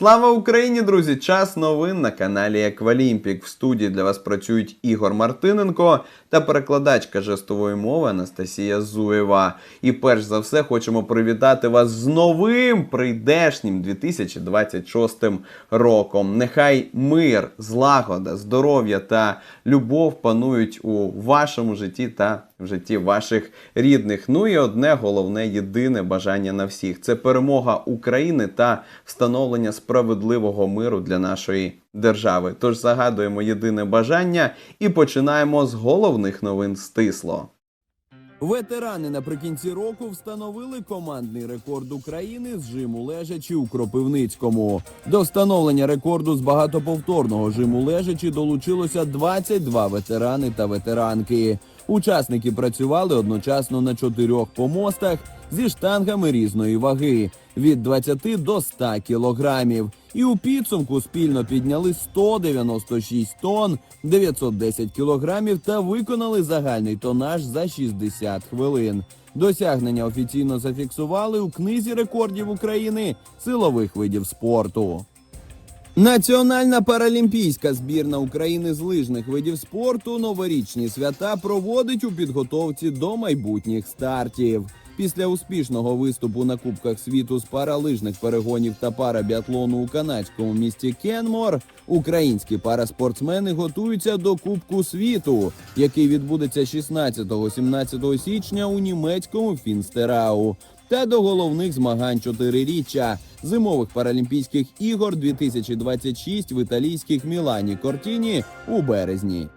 Слава Україні, друзі! Час новин на каналі Еквалімпік. В студії для вас працюють Ігор Мартиненко та перекладачка жестової мови Анастасія Зуєва. І перш за все хочемо привітати вас з новим прийдешнім 2026 роком. Нехай мир, злагода, здоров'я та любов панують у вашому житті та в житті ваших рідних. Ну і одне головне єдине бажання на всіх це перемога України та встановлення справедливого миру для нашої держави. Тож загадуємо єдине бажання і починаємо з головних новин стисло. Ветерани наприкінці року встановили командний рекорд України з жиму лежачі у Кропивницькому. До встановлення рекорду з багатоповторного жиму лежачі долучилося 22 ветерани та ветеранки. Учасники працювали одночасно на чотирьох помостах зі штангами різної ваги від 20 до 100 кілограмів. І у підсумку спільно підняли 196 тонн, 910 кілограмів та виконали загальний тонаж за 60 хвилин. Досягнення офіційно зафіксували у книзі рекордів України силових видів спорту. Національна паралімпійська збірна України з лижних видів спорту новорічні свята проводить у підготовці до майбутніх стартів. Після успішного виступу на Кубках світу з паралижних перегонів та парабіатлону у канадському місті Кенмор, українські параспортсмени готуються до Кубку світу, який відбудеться 16-17 січня у німецькому Фінстерау та до головних змагань чотириріччя зимових паралімпійських ігор 2026 в італійських Мілані Кортіні у березні.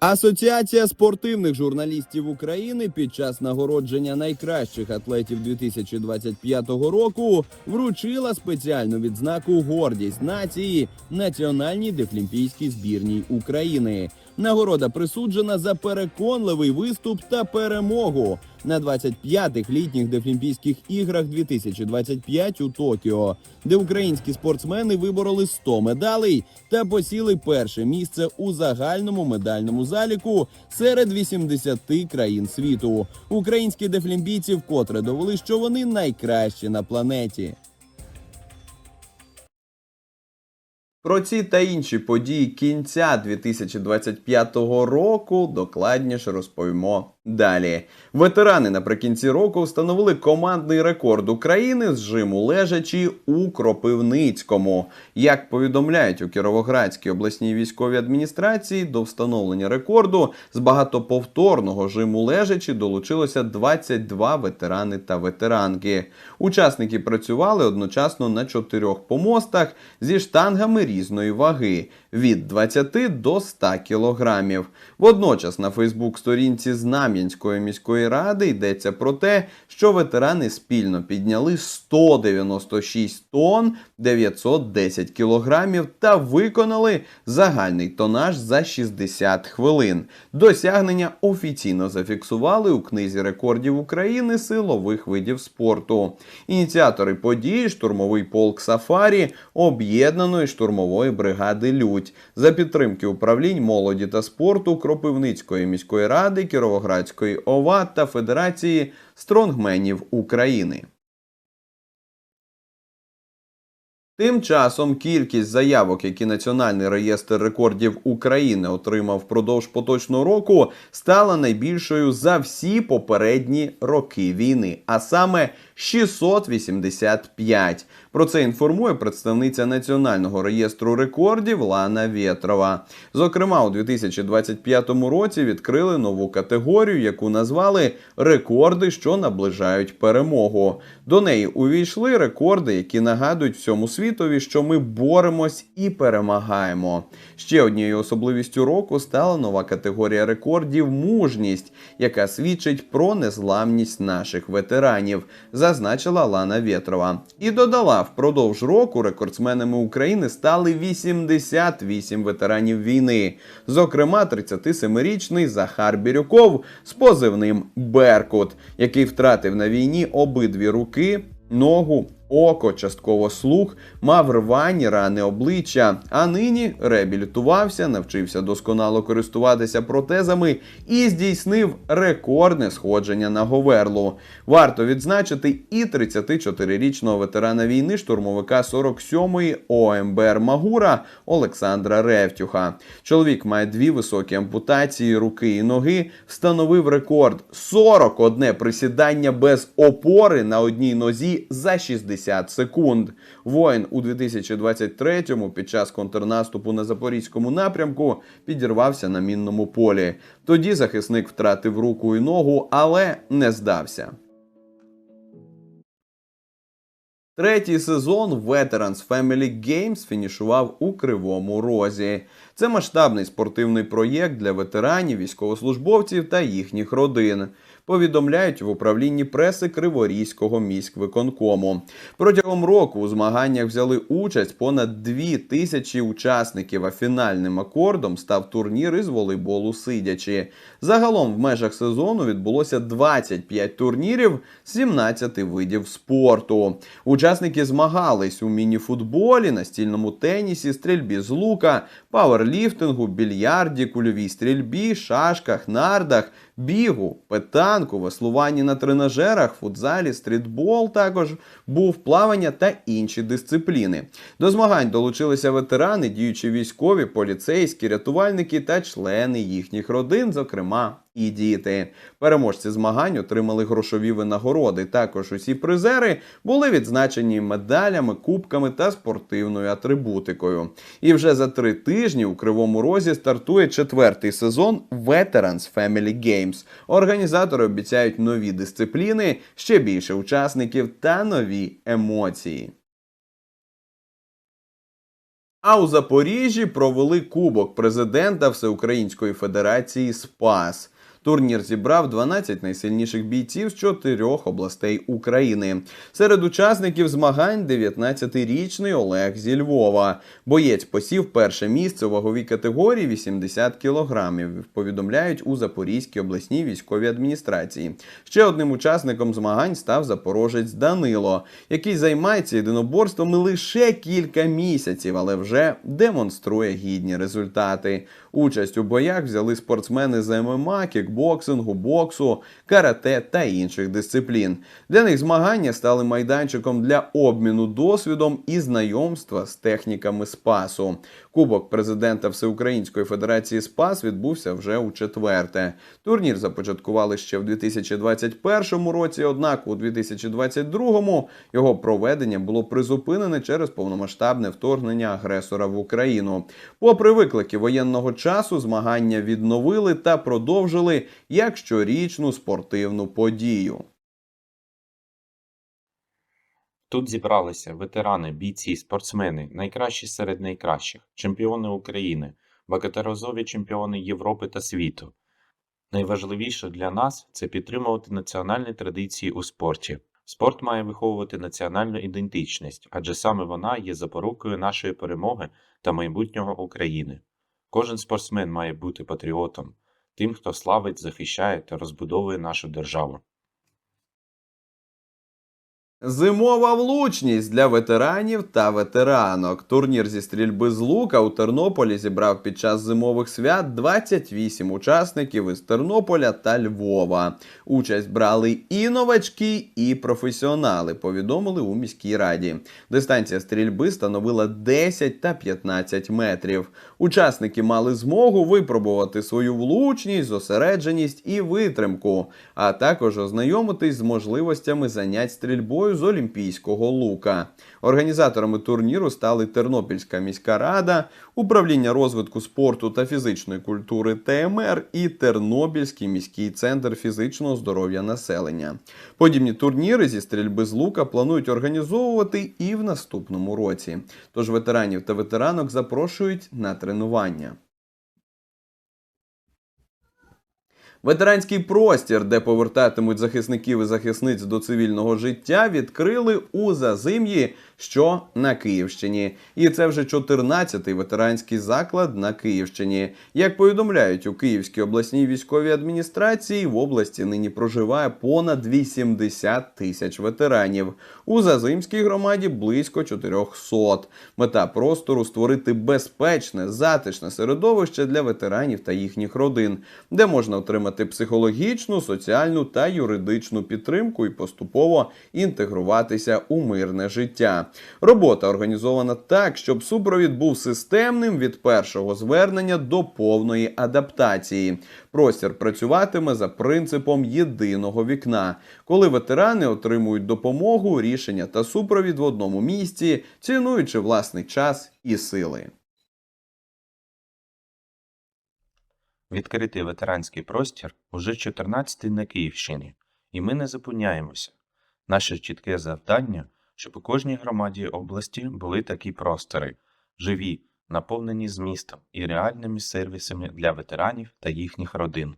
Асоціація спортивних журналістів України під час нагородження найкращих атлетів 2025 року вручила спеціальну відзнаку Гордість нації Національній дефлімпійській збірній України. Нагорода присуджена за переконливий виступ та перемогу на 25-х літніх Дефлімпійських іграх 2025 у Токіо, де українські спортсмени вибороли 100 медалей та посіли перше місце у загальному медальному заліку серед 80 країн світу. Українські дефлімпійці вкотре довели, що вони найкращі на планеті. Про ці та інші події кінця 2025 року докладніше розповімо далі. Ветерани наприкінці року встановили командний рекорд України з жиму лежачі у Кропивницькому. Як повідомляють у Кіровоградській обласній військовій адміністрації, до встановлення рекорду з багатоповторного жиму лежачі долучилося 22 ветерани та ветеранки. Учасники працювали одночасно на чотирьох помостах зі штангами різної ваги від 20 до 100 кілограмів. Водночас на Фейсбук-сторінці Знам'янської міської ради йдеться про те, що ветерани спільно підняли 196 тонн 910 кілограмів та виконали загальний тонаж за 60 хвилин. Досягнення офіційно зафіксували у книзі рекордів України силових видів спорту. Ініціатори події штурмовий полк Сафарі об'єднаної штурмової бригади Людь за підтримки управлінь молоді та спорту Кропивницької міської ради, Кіровоградської ОВА та Федерації стронгменів України. Тим часом кількість заявок, які Національний реєстр рекордів України отримав впродовж поточного року, стала найбільшою за всі попередні роки війни, а саме 685. Про це інформує представниця Національного реєстру рекордів Лана Вєтрова. Зокрема, у 2025 році відкрили нову категорію, яку назвали рекорди, що наближають перемогу. До неї увійшли рекорди, які нагадують всьому світові, що ми боремось і перемагаємо. Ще однією особливістю року стала нова категорія рекордів мужність, яка свідчить про незламність наших ветеранів, зазначила Лана Вєтрова. І додала, впродовж року рекордсменами України стали 88 ветеранів війни, зокрема 37-річний Захар Бірюков з позивним Беркут, який втратив на війні обидві руки, ногу, око, частково слух, мав рвані рани обличчя, а нині реабілітувався, навчився досконало користуватися протезами і здійснив рекордне сходження на Говерлу. Варто відзначити і 34-річного ветерана війни штурмовика 47-ї ОМБР Магура Олександра Ревтюха. Чоловік має дві високі ампутації руки і ноги, встановив рекорд 41 присідання без опори на одній нозі за 60 секунд. Воїн у 2023-му під час контрнаступу на запорізькому напрямку підірвався на мінному полі. Тоді захисник втратив руку і ногу, але не здався. Третій сезон Veterans Family Games фінішував у Кривому Розі. Це масштабний спортивний проєкт для ветеранів, військовослужбовців та їхніх родин. Повідомляють в управлінні преси Криворізького міськвиконкому. Протягом року у змаганнях взяли участь понад дві тисячі учасників, а фінальним акордом став турнір із волейболу сидячи. Загалом в межах сезону відбулося 25 турнірів з 17 видів спорту. Учасники змагались у мініфутболі, настільному тенісі, стрільбі з лука, пауерліфтингу, більярді, кульовій стрільбі, шашках, нардах, бігу, петанку, веслуванні на тренажерах, футзалі, стрітбол також був плавання та інші дисципліни. До змагань долучилися ветерани, діючі військові, поліцейські, рятувальники та члени їхніх родин, зокрема. І діти. Переможці змагань отримали грошові винагороди. Також усі призери були відзначені медалями, кубками та спортивною атрибутикою. І вже за три тижні у Кривому Розі стартує четвертий сезон Veterans Family Games. Організатори обіцяють нові дисципліни, ще більше учасників та нові емоції. А у Запоріжжі провели Кубок президента Всеукраїнської Федерації Спас. Турнір зібрав 12 найсильніших бійців з чотирьох областей України. Серед учасників змагань 19-річний Олег зі Львова. Боєць посів перше місце у ваговій категорії 80 кілограмів. Повідомляють у Запорізькій обласній військовій адміністрації. Ще одним учасником змагань став запорожець Данило, який займається єдиноборствами лише кілька місяців, але вже демонструє гідні результати. Участь у боях взяли спортсмени з ММА, кікбоксингу, боксу, карате та інших дисциплін. Для них змагання стали майданчиком для обміну досвідом і знайомства з техніками спасу. Кубок президента Всеукраїнської Федерації Спас відбувся вже у четверте. Турнір започаткували ще в 2021 році, однак у 2022 його проведення було призупинене через повномасштабне вторгнення агресора в Україну. Попри виклики воєнного часу, змагання відновили та продовжили як щорічну спортивну подію. Тут зібралися ветерани, бійці, спортсмени, найкращі серед найкращих, чемпіони України, багаторазові чемпіони Європи та світу. Найважливіше для нас це підтримувати національні традиції у спорті. Спорт має виховувати національну ідентичність, адже саме вона є запорукою нашої перемоги та майбутнього України. Кожен спортсмен має бути патріотом, тим, хто славить, захищає та розбудовує нашу державу. Зимова влучність для ветеранів та ветеранок. Турнір зі стрільби з лука у Тернополі зібрав під час зимових свят 28 учасників із Тернополя та Львова. Участь брали і новачки, і професіонали. Повідомили у міській раді. Дистанція стрільби становила 10 та 15 метрів. Учасники мали змогу випробувати свою влучність, зосередженість і витримку, а також ознайомитись з можливостями занять стрільбою з олімпійського лука. Організаторами турніру стали Тернопільська міська рада, управління розвитку спорту та фізичної культури ТМР і Тернопільський міський центр фізичного здоров'я населення. Подібні турніри зі стрільби з лука планують організовувати і в наступному році. Тож ветеранів та ветеранок запрошують на тренування. Ветеранський простір, де повертатимуть захисників і захисниць до цивільного життя, відкрили у Зазим'ї, що на Київщині. І це вже 14-й ветеранський заклад на Київщині. Як повідомляють у Київській обласній військовій адміністрації, в області нині проживає понад 80 тисяч ветеранів. У Зазимській громаді близько 400. Мета простору створити безпечне, затишне середовище для ветеранів та їхніх родин, де можна отримати психологічну, соціальну та юридичну підтримку і поступово інтегруватися у мирне життя. Робота організована так, щоб супровід був системним від першого звернення до повної адаптації. Простір працюватиме за принципом єдиного вікна, коли ветерани отримують допомогу, рішення та супровід в одному місці, цінуючи власний час і сили. Відкритий ветеранський простір уже 14-й на Київщині, і ми не зупиняємося. Наше чітке завдання, щоб у кожній громаді області були такі простори, живі, наповнені змістом і реальними сервісами для ветеранів та їхніх родин.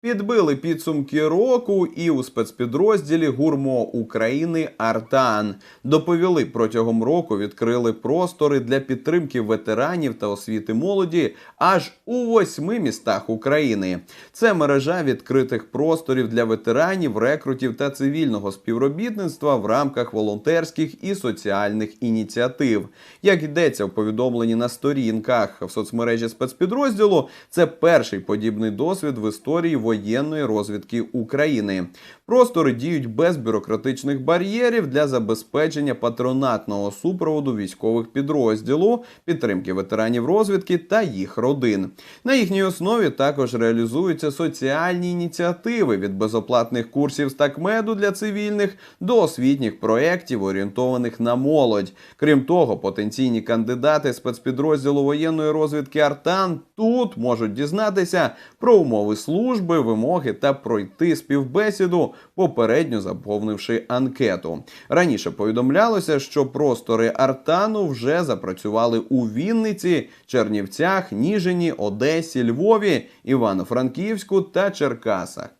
Підбили підсумки року і у спецпідрозділі Гурмо України Артан. Доповіли протягом року відкрили простори для підтримки ветеранів та освіти молоді аж у восьми містах України. Це мережа відкритих просторів для ветеранів, рекрутів та цивільного співробітництва в рамках волонтерських і соціальних ініціатив. Як йдеться в повідомленні на сторінках в соцмережі спецпідрозділу, це перший подібний досвід в історії воєнної розвідки України. Простори діють без бюрократичних бар'єрів для забезпечення патронатного супроводу військових підрозділу, підтримки ветеранів розвідки та їх родин. На їхній основі також реалізуються соціальні ініціативи від безоплатних курсів з такмеду для цивільних до освітніх проєктів, орієнтованих на молодь. Крім того, потенційні кандидати спецпідрозділу воєнної розвідки Артан тут можуть дізнатися про умови служби, вимоги та пройти співбесіду, попередньо заповнивши анкету. Раніше повідомлялося, що простори Артану вже запрацювали у Вінниці, Чернівцях, Ніжині, Одесі, Львові, Івано-Франківську та Черкасах.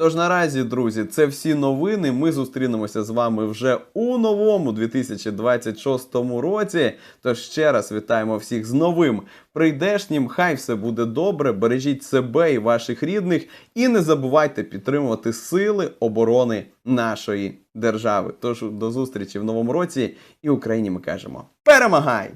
Тож наразі, друзі, це всі новини. Ми зустрінемося з вами вже у новому 2026 році. Тож ще раз вітаємо всіх з новим прийдешнім. Хай все буде добре. Бережіть себе і ваших рідних, і не забувайте підтримувати сили оборони нашої держави. Тож до зустрічі в новому році і Україні ми кажемо: перемагай!